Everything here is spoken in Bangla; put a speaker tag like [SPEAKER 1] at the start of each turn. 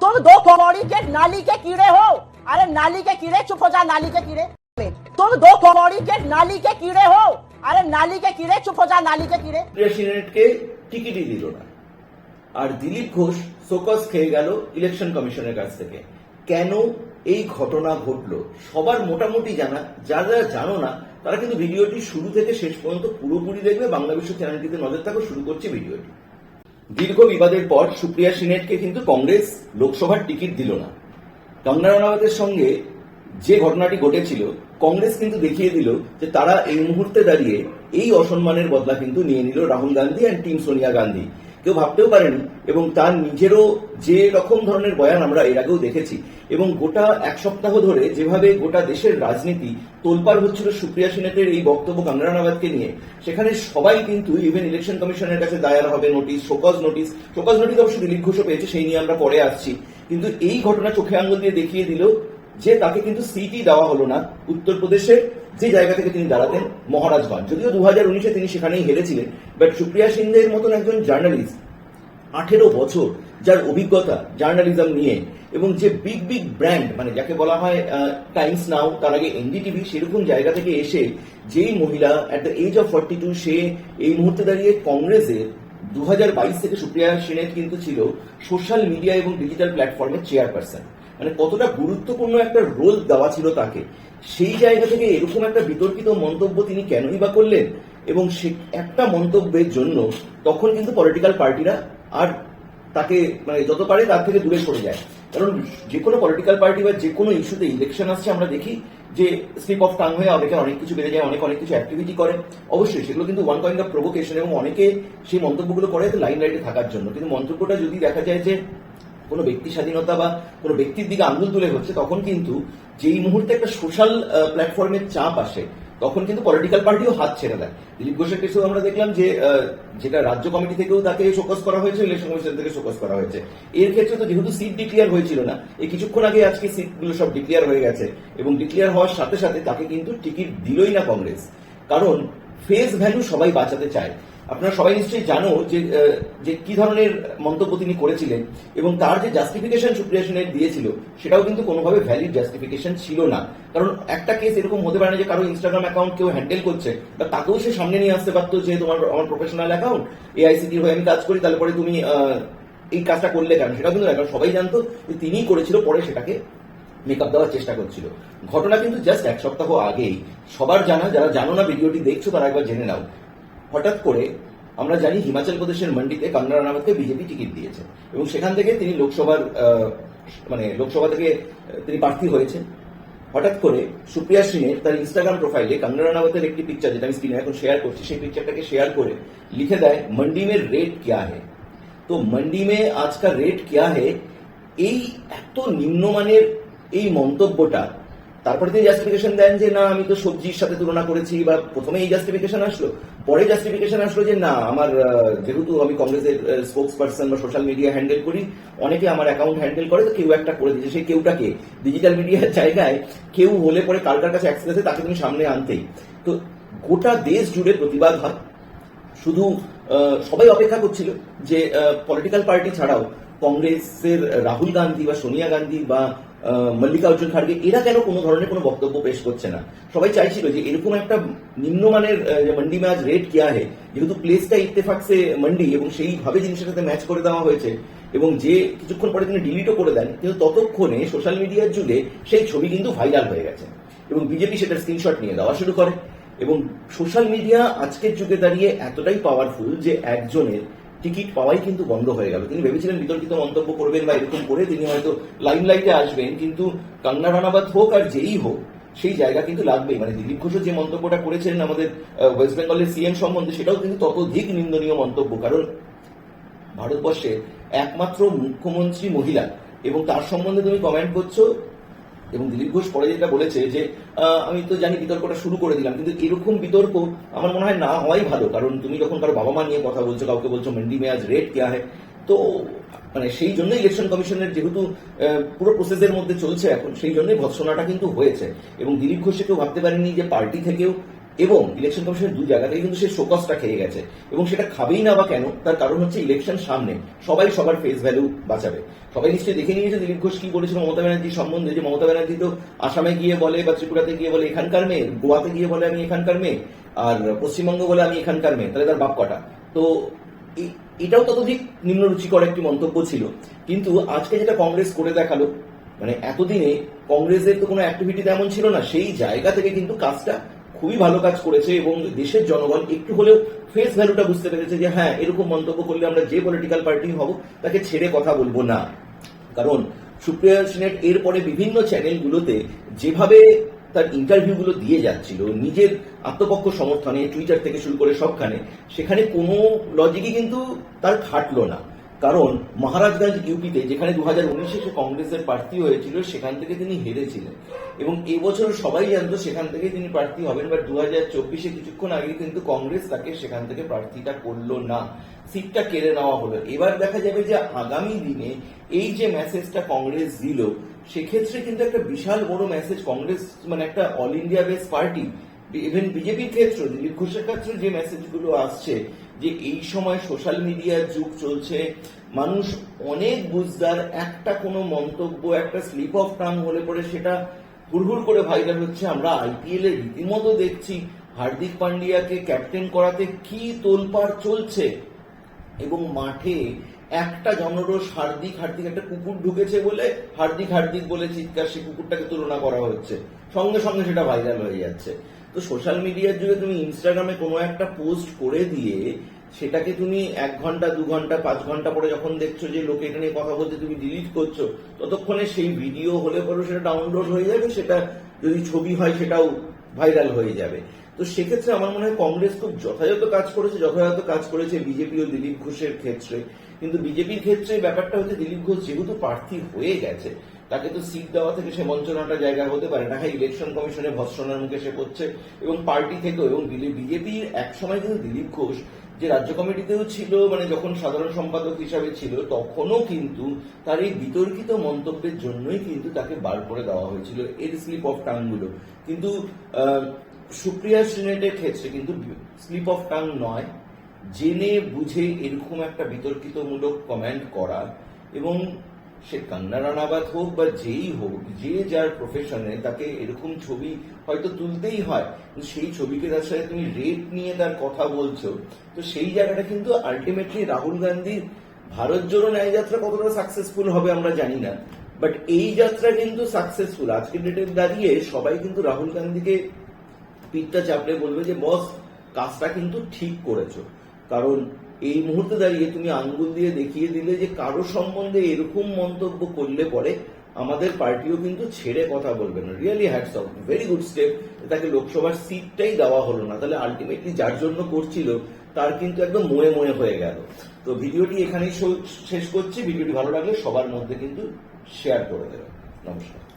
[SPEAKER 1] तुम दो कौड़ी के नाली के कीड़े हो अरे नाली के कीड़े चुप हो जा नाली के कीड़े तुम दो कौड़ी के नाली के कीड़े हो अरे नाली के कीड़े चुप हो जा नाली के कीड़े
[SPEAKER 2] প্রেসিডেন্টকে টিকিটই দিল না আর দিলীপ ঘোষ সোকস খেয়ে গেল ইলেকশন কমিশনের কাছ থেকে কেন এই ঘটনা ঘটলো সবার মোটামুটি জানা যারা যারা জানো না তারা কিন্তু ভিডিওটি শুরু থেকে শেষ পর্যন্ত পুরোপুরি দেখবে বাংলা বিশ্ব চ্যানেলটিতে নজর থাকো শুরু করছে ভিডিওটি দীর্ঘ বিবাদের পর সুপ্রিয়া সিনেটকে কিন্তু কংগ্রেস লোকসভার টিকিট দিল না। কঙ্গনা রানাওয়াতের সঙ্গে যে ঘটনাটি ঘটেছিল, কংগ্রেস কিন্তু দেখিয়ে দিল যে তারা এই মুহূর্তে দাঁড়িয়ে এই অসম্মানের বদলা কিন্তু নিয়ে নিল রাহুল গান্ধী অ্যান্ড টিম সোনিয়া গান্ধী। কেউ ভাবতেও পারেনি। এবং তার নিজেরও যে রকম ধরনের বয়ান আমরা এর আগেও দেখেছি। এবং গোটা এক সপ্তাহ ধরে যেভাবে গোটা দেশের রাজনীতি তোলপাড় হচ্ছিল সুপ্রিয়া সিনেটের এই বক্তব্য রানাওয়াতকে নিয়ে, সেখানে সবাই কিন্তু ইভেন ইলেকশন কমিশনের কাছে দায়ের হবে notice show cause notice show cause notice অবশ্য দিলীপ ঘোষও পেয়েছে, সেই নিয়ে আমরা পরে আসছি। কিন্তু এই ঘটনা চোখে আঙুল দিয়ে দেখিয়ে দিল যে তাকে কিন্তু সিটই দেওয়া হলো না উত্তরপ্রদেশের যে জায়গা থেকে তিনি দাঁড়াতেন মহারাজগঞ্জ যদিও দু হাজার উনিশে তিনি সেখানেই হেরেছিলেন বাট সুপ্রিয়া সিন্ধের মতন একজন জার্নালিস্ট আঠেরো বছর, যার অভিজ্ঞতা জার্নালিজম নিয়ে, এবং যে বিগ বিগ ব্র্যান্ড মানে যাকে বলা হয় টাইমস নাও তার আগে এনডিটিভি সেরকম জায়গা থেকে এসে যেই মহিলা at the age of forty two সে এই মুহূর্তে দাঁড়িয়ে কংগ্রেসের দু হাজার বাইশ থেকে সুপ্রিয়া সেনেট কিন্তু ছিল সোশ্যাল মিডিয়া এবং ডিজিটাল প্ল্যাটফর্মের চেয়ারপারসন মানে কতটা গুরুত্বপূর্ণ একটা রোল দেওয়া ছিল তাকে। সেই জায়গা থেকে এরকম একটা বিতর্কিত মন্তব্য তিনি কেনই বা করলেন? এবং সে একটা মন্তব্যের জন্য তখন কিন্তু পলিটিক্যাল পার্টিরা আর তাকে মানে যত পারে তার থেকে দূরে সরে যায়। কারণ যে কোনো পলিটিক্যাল পার্টি বা যে কোনো ইস্যুতে ইলেকশন আসছে আমরা দেখি যে স্লিপ অফ টাং হয়ে অনেকে অনেক কিছু বেড়ে যায়, অনেক অনেক কিছু অ্যাক্টিভিটি করে। অবশ্যই সেগুলো কিন্তু ওয়ান কাইন্ড অফ প্রভোকেশন এবং অনেকে সেই মন্তব্যগুলো করে লাইন লাইটে থাকার জন্য। কিন্তু মন্তব্যটা যদি দেখা যায় যে কোনো ব্যক্তি স্বাধীনতা বা কোনো ব্যক্তির দিকে আঙুল তুলে হচ্ছে তখন কিন্তু যেই মুহূর্তে একটা সোশ্যাল প্ল্যাটফর্মের চাপ আসে, তখন কিন্তু পলিটিক্যাল পার্টিও হাত ছেড়ে দেয়। দিলীপ ঘোষের কেসেও আমরা দেখলাম যে যেটা রাজ্য কমিটি থেকেও তাকে শোকস করা হয়েছে ইলেকশন কমিশন থেকে শোকস করা হয়েছে। এর ক্ষেত্রে তো যেহেতু সিট ডিক্লিয়ার হয়েছিল না, এই কিছুক্ষণ আগে আজকে সিটগুলো সব ডিক্লিয়ার হয়ে গেছে এবং ডিক্লিয়ার হওয়ার সাথে সাথে তাকে কিন্তু টিকিট দিলই না কংগ্রেস। কারণ ফেস ভ্যালু সবাই বাঁচাতে চায়। আপনারা সবাই নিশ্চয়ই জানো যে যে কি ধরনের মন্তব্য তিনি করেছিলেন এবং তার যে জাস্টিফিকেশন সুপ্রিয়া সেনের দিয়েছিল, সেটাও কিন্তু কোনোভাবে ভ্যালিড জাস্টিফিকেশন ছিল না। কারণ একটা কেস এরকম হতে পারে না যে কারও ইনস্টাগ্রাম অ্যাকাউন্ট কেউ হ্যান্ডেল করছে, বা তাকেও সে সামনে নিয়ে আসতে পারতো যে তোমার, আমার প্রফেশনাল অ্যাকাউন্ট এআইসিটির হয়ে আমি কাজ করি, তাহলে পরে তুমি এই কাজটা করলে কেন? সেটা কিন্তু সবাই জানতো যে তিনিই করেছিল, পরে সেটাকে মেকআপ দেওয়ার চেষ্টা করছিল। ঘটনা কিন্তু জাস্ট এক সপ্তাহ আগেই। সবার জানা, যারা জানো না, ভিডিওটি দেখছ, তারা একবার জেনে নাও। হঠাৎ করে আমরা জানি হিমাচল প্রদেশের মান্ডিতে কান্নার রানাওয়াতকে বিজেপি টিকিট দিয়েছে এবং সেখান থেকে তিনি লোকসভার মানে লোকসভা থেকে তিনি প্রার্থী হয়েছেন। হঠাৎ করে সুপ্রিয়া সিনের তার ইনস্টাগ্রাম প্রোফাইলে কান্না রানাওয়াতের একটি পিকচার যেটা আমি স্ক্রিনে এখন শেয়ার করছি, সেই পিকচারটাকে শেয়ার করে লিখে দেয় মন্ডি মে রেট ক্যা হে তো মন্ডি মে আজকাল রেট ক্যা হে এই এত নিম্নমানের এই মন্তব্যটা তারপরে তিনি জাস্টিফিকেশন দেন যে, না, আমি তো সবজির সাথে তুলনা করেছি বা প্রথমে এই জাস্টিফিকেশন আসলো। পরে জাস্টিফিকেশন আসলো যে, না, আমার যেহেতু আমি কংগ্রেসের স্পোক্স পার্সন বা সোশ্যাল মিডিয়া হ্যান্ডেল করি, অনেকে আমার অ্যাকাউন্ট হ্যান্ডেল করে, তো কেউ একটা করে দিয়েছে। সেই কেউটাকে ডিজিটাল মিডিয়ার জায়গায় কেউ হলে পরে কার কাছে অ্যাক্সেস তাকে তুমি সামনে আনতেই। তো গোটা দেশ জুড়ে প্রতিবাদ হয়। শুধু সবাই অপেক্ষা করছিল যে পলিটিক্যাল পার্টি ছাড়াও কংগ্রেসের রাহুল গান্ধী বা সোনিয়া গান্ধী বা মল্লিকার্জুন খাড়গে, এরা কেন কোনো ধরনের কোনো বক্তব্য পেশ করছে না? সবাই চাইছিল যে এরকম একটা নিম্নমানের মন্ডি ম্যাচ রেট কিয়া হে, যেহেতু প্লেসটা ইত্তেফাক সে মন্ডি এবং সেইভাবে জিনিসের সাথে ম্যাচ করে দেওয়া হয়েছে এবং যে কিছুক্ষণ পরে তিনি ডিলিটও করে দেন, কিন্তু ততক্ষণে সোশ্যাল মিডিয়ার যুগে সেই ছবি কিন্তু ভাইরাল হয়ে গেছে এবং বিজেপি সেটার স্ক্রিনশট নিয়ে দেওয়া শুরু করে এবং সোশ্যাল মিডিয়া আজকের যুগে দাঁড়িয়ে এতটাই পাওয়ারফুল যে একজনের টিকিট পাওয়াই কিন্তু বন্ধ হয়ে গেল। তিনি ভেবেছিলেন বিতর্কিত মন্তব্য করবেন বা এরকম করে তিনি হয়তো লাইমলাইটে আসবেন, কিন্তু কান্না রানাবাদ হোক আর যেই হোক, সেই জায়গা কিন্তু লাগবেই। মানে দিলীপ ঘোষও যে মন্তব্যটা করেছেন আমাদের ওয়েস্ট বেঙ্গলের সিএম সম্বন্ধে, সেটাও কিন্তু ততধিক নিন্দনীয় মন্তব্য। কারণ ভারতবর্ষের একমাত্র মুখ্যমন্ত্রী মহিলা, এবং তার সম্বন্ধে তুমি কমেন্ট করছ এবং দিলীপ ঘোষ পরে যেটা বলেছে যে আমি তো জানি বিতর্কটা শুরু করে দিলাম, কিন্তু এরকম বিতর্ক আমার মনে হয় না হওয়াই ভালো, কারণ তুমি যখন কারও বাবা মা নিয়ে কথা বলছো, কাউকে বলছো মেন্ডি মেয়াজ, রেট কে হয়, তো মানে সেই জন্যই ইলেকশন কমিশনের যেহেতু পুরো প্রসেসের মধ্যে চলছে এখন, সেই জন্যই ভৎসনাটা কিন্তু হয়েছে। এবং দিলীপ ঘোষে কেউ ভাবতে পারেনি যে পার্টি থেকেও এবং ইলেকশন কমিশনের দু জায়গাতেই কিন্তু সে শোকসটা খেয়ে গেছে। এবং সেটা খাবেই না বা কেন, তার কারণ হচ্ছে ইলেকশন সামনে। সবাই সবার ফেস ভ্যালু বাঁচাবে। সবাই নিশ্চয়ই দেখে নিয়েছে দিলীপ ঘোষ কি বলেছিল মমতা ব্যানার্জি সম্বন্ধে, যে মমতা ব্যানার্জি তো আসামে গিয়ে বলে বা ত্রিপুরাতে গিয়ে বলে, এখানকার মেয়ে গোয়াতে গিয়ে বলে, আমি এখানকার মেয়ে আর পশ্চিমবঙ্গ বলে, আমি এখানকার মেয়ে তাহলে তার বাপ কটা? তো এটাও ততোধিক নিম্নরুচিকর একটি মন্তব্য ছিল। কিন্তু আজকে যেটা কংগ্রেস করে দেখাল মানে এতদিনে কংগ্রেসের তো কোনো অ্যাক্টিভিটি তেমন ছিল না, সেই জায়গা থেকে কিন্তু কাজটা খুবই ভালো কাজ করেছে এবং দেশের জনগণ একটু হলেও ফেস ভ্যালুটা বুঝতে পেরেছে যে হ্যাঁ এরকম মন্তব্য করলে আমরা যে পলিটিক্যাল পার্টি হব, তাকে ছেড়ে কথা বলব না। কারণ সুপ্রিয়া সিনেট এরপরে বিভিন্ন চ্যানেলগুলোতে যেভাবে তার ইন্টারভিউগুলো দিয়ে যাচ্ছিল, নিজের আত্মপক্ষ সমর্থনে টুইটার থেকে শুরু করে সবখানে, সেখানে কোনো লজিকই কিন্তু তার খাটলো না। কারণ মহারাজগঞ্জ ইউপিতে যেখানে দু হাজার উনিশে সে কংগ্রেসের প্রার্থী হয়েছিল, সেখান থেকে তিনি হেরেছিলেন। এবং এবছর সবাই জানতো সেখান থেকে তিনি প্রার্থী হবেন বা দু হাজার চব্বিশে কিছুক্ষণ আগে কিন্তু কংগ্রেস তাকে সেখান থেকে প্রার্থীটা করল না। সিটটা কেড়ে নেওয়া হলো। এবার দেখা যাবে যে আগামী দিনে এই যে মেসেজটা কংগ্রেস দিল, সেক্ষেত্রে কিন্তু একটা বিশাল বড় মেসেজ কংগ্রেস মানে একটা all India base party even বিজেপির ক্ষেত্রে দিলীপ ঘোষের ক্ষেত্রে যে মেসেজগুলো আসছে, যে এই সময় সোশ্যাল মিডিয়ার যুগ চলছে, মানুষ অনেক বুঝদার, একটা কোনো মন্তব্য, একটা স্লিপ অফ টাং হলে পরে সেটা হুড়হুড় করে ভাইরাল হচ্ছে। আমরা আইপিএল এর রীতিমতো দেখছি, হার্দিক পান্ডিয়াকে ক্যাপ্টেন করাতে কি তোলপাড় চলছে। এবং মাঠে একটা জনরোষ হার্দিক হার্দিক একটা কুকুর ঢুকেছে বলে হার্দিক হার্দিক বলে চিৎকার, সে কুকুরটাকে তুলনা করা হচ্ছে। সঙ্গে সঙ্গে সেটা ভাইরাল হয়ে যাচ্ছে। তো সোশ্যাল মিডিয়ার যুগে তুমি ইনস্টাগ্রামে কোনো একটা পোস্ট করে দিয়ে সেটাকে তুমি এক ঘণ্টা, দু ঘণ্টা, পাঁচ ঘণ্টা পরে যখন দেখছ যে লোকে এটা নিয়ে কথা বলতে তুমি ডিলিট করছ, ততক্ষণে সেই ভিডিও হলে পরে সেটা ডাউনলোড হয়ে যাবে, সেটা যদি ছবি হয় সেটাও ভাইরাল হয়ে যাবে। তো সেক্ষেত্রে আমার মনে হয় কংগ্রেস খুব যথাযথ কাজ করেছে, যথাযথ কাজ করেছে বিজেপি ও দিলীপ ঘোষের ক্ষেত্রে। কিন্তু বিজেপির ক্ষেত্রে ব্যাপারটা হচ্ছে দিলীপ ঘোষ যেহেতু প্রার্থী হয়ে গেছে তাকে তো সিট দেওয়া থেকে সে বঞ্চনাটা জায়গা হতে পারে। না হ্যাঁ ইলেকশন কমিশনে ভৎসনার মুখে সে পড়ছে এবং পার্টি থেকেও এবং বিজেপির এক সময় কিন্তু দিলীপ ঘোষ যে রাজ্য কমিটিতেও ছিল মানে যখন সাধারণ সম্পাদক হিসাবে ছিল, তখনও কিন্তু তার এই বিতর্কিত মন্তব্যের জন্যই কিন্তু তাকে বার করে দেওয়া হয়েছিল এর স্লিপ অফ টাংগুলো কিন্তু সুপ্রিয়া সিনেটের ক্ষেত্রে কিন্তু স্লিপ অফ টাং নয়। জেনে বুঝে এরকম একটা বিতর্কিতমূলক কমেন্ট করা এবং সে কান্না রানাবাদ হোক বা যেই হোক, যে যার প্রফেশনে তাকে এরকম ছবি হয়তো তুলতেই হয়, কিন্তু সেই ছবিকে তার সাথে তুমি রেট নিয়ে তার কথা বলছো, তো সেই জায়গাটা কিন্তু আলটিমেটলি রাহুল গান্ধীর ভারত জোড়ো ন্যায় যাত্রা কতটা সাকসেসফুল হবে আমরা জানি না বাট এই যাত্রা কিন্তু সাকসেসফুল আজকের ডেটে দাঁড়িয়ে সবাই কিন্তু রাহুল গান্ধীকে পিঠটা চাপড়ে বলবে যে, বস, কাজটা কিন্তু ঠিক করেছ। কারণ এই মুহূর্তে দাঁড়িয়ে তুমি আঙ্গুল দিয়ে দেখিয়ে দিলে যে কারও সম্বন্ধে এরকম মন্তব্য করলে পরে আমাদের পার্টিও কিন্তু ছেড়ে কথা বলবে না। Really hats off very good step তাকে লোকসভার সিটটাই দেওয়া হলো না। তাহলে আলটিমেটলি যার জন্য করছিল, তার কিন্তু একদম ময়ে ময়ে হয়ে গেল। তো ভিডিওটি এখানেই শেষ করছি। ভিডিওটি ভালো লাগলে সবার মধ্যে কিন্তু শেয়ার করে দেবে। নমস্কার।